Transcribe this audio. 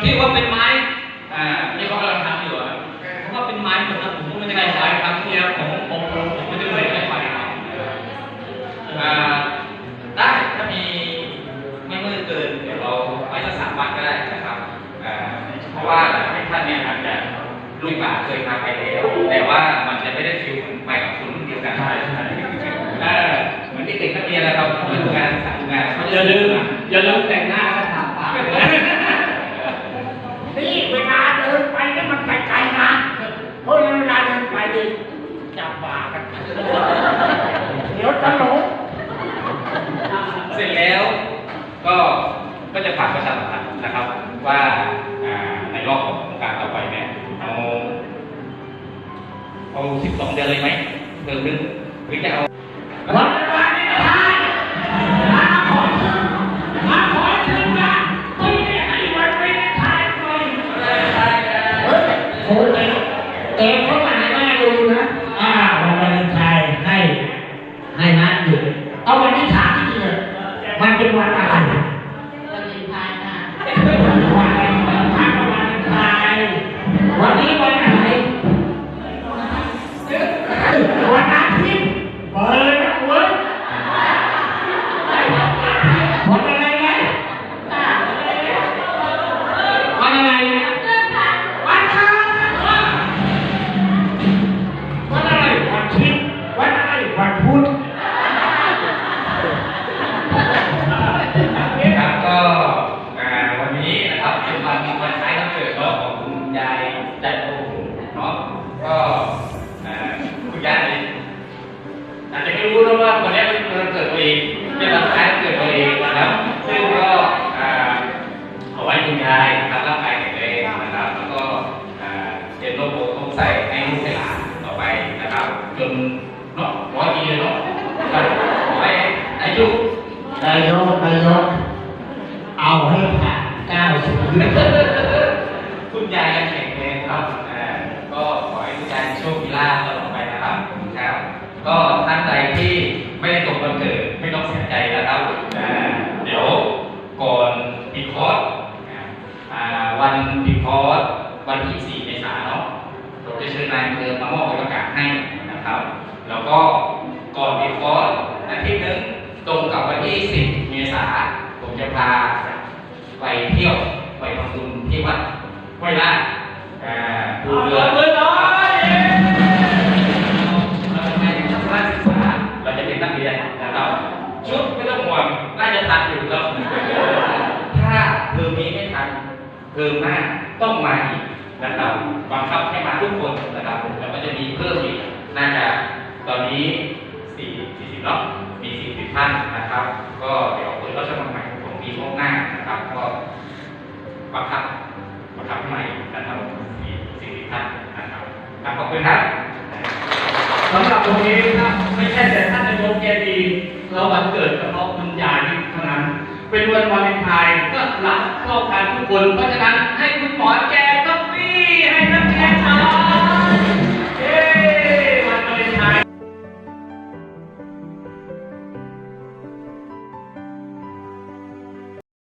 ที่ว่าเป็นไม้อ่าที่เขากำลังทำอยู่อะเพราะว่าเป็นไม้ผมนะผมไม่ได้ขายครับเทียของผมผมไม่ได้เลยไม่ขายครัอ่าได้ถ้ามีไม่มืดเกินเดี๋ยวเราไปสักสามวันก็ได้นะครับเพราะว่าให้ท่านเนี่ยอาจจะลูกหลาเคยมาไปแล้วแต่ว่ามันจะไม่ได้ฟิลเหมือนไปกับคุณนเดียวกันใช่ใช่เหมือนที่เด็กนเรียนเรัาทำงาสั่งงานเขาจะอย่ลืมอย่าลืมแต่ จับบ่ากันเดี๋ยวจะหลงเสร็จแล้วก็ก็จะฝากประชาสัมพันธ์นะครับว่าอ่าในรอบของโครงการต่อไปเนี่ยเอาเอาสิบสองเดือนเลยไหมเดือนหนึงหรือจะเอาวันวาเลนไทน์มาขอคืนมาขอคืนนะไม่ได้ให้วันวาเลนไทน์เลยเฮ้ยโอ้ยเตะเตะเข้ามาให้แม่ดูนะ อ่าวันวาเลนไทน์ให้ให้นัดหยุด เอาวันนี้ถามจริงๆเลย มันายใจโตเนาะก็คุณยายอาจจะไม่รู้นะว่าวันนี้เป็นวันเกิดตัวเองเป็นวันคล้ายเกิดตัวเองนะครับซึ่งก็อ่าขอให้คุณยายครับร่างกายแข็งแรงนะครับ แล้วก็อ่าเป็นโรคโภคต้องใส่ให้ลูกให้หลานต่อไปนะครับ จนเนาะร้อยปีเลยเนาะครับขอให้อายุนายกนายกเอาให้ผ่านเก้าสิบคุณยายแข็ง แรงครับอ่าก็ขอให้คุณยายโชคดีลาภตลอดไปนะครับครับ ก็ท่านใดที่ไม่ได้ตกวันเกิดไม่ต้องเสียใจนะครับอ่าเดี๋ยวก่อนปิดคอร์สอ่าวันปิดคอร์สวันที่ 4 เมษายนเนาะผมจะเชิญนายอำเภอมามอบใบประกาศให้นะครับ แล้วก็ก่อนปิดคอร์สอาทิตย์หนึงตรงกับวันที่ 10 เมษายนผมจะพาไปเที่ยวไปทำบุญที่วัดห้วยลาด อ่าดูเรือเอาเลยน้อยเราจะไปทัศนศึกษาเราจะเป็นนักเรียนนะครับชุดไม่ต้องห่วงน่าจะทันอยู่ครับถ้าเทอมนี้ไม่ทันเทอมหน้าต้องมาอีกนะครับบังคับให้มาทุกคนนะครับแล้วก็จะมีเพิ่มอีกน่าจะตอนนี้สี่สี่สิบเนาะมีสี่สิบท่านนะครับ ก็เดี๋ยวเปิดรับสมัครใหม่ของปีข้างหน้านะครับ ก็บังคับบังคับใหม่นะครับสี่สี่สิบท่านนะครับครับขอบคุณครับ สำหรับตรงนี้นะไม่ใช่แต่ท่านนายกแกดีเราวันเกิดเฉพาะคุณยายเท่านั้น เป็นวันวาเลนไทน์ก็รักเท่ากันทุกคน เพราะฉะนั้นให้คุณหมอแจกกาแฟให้นักเรียนหน่อย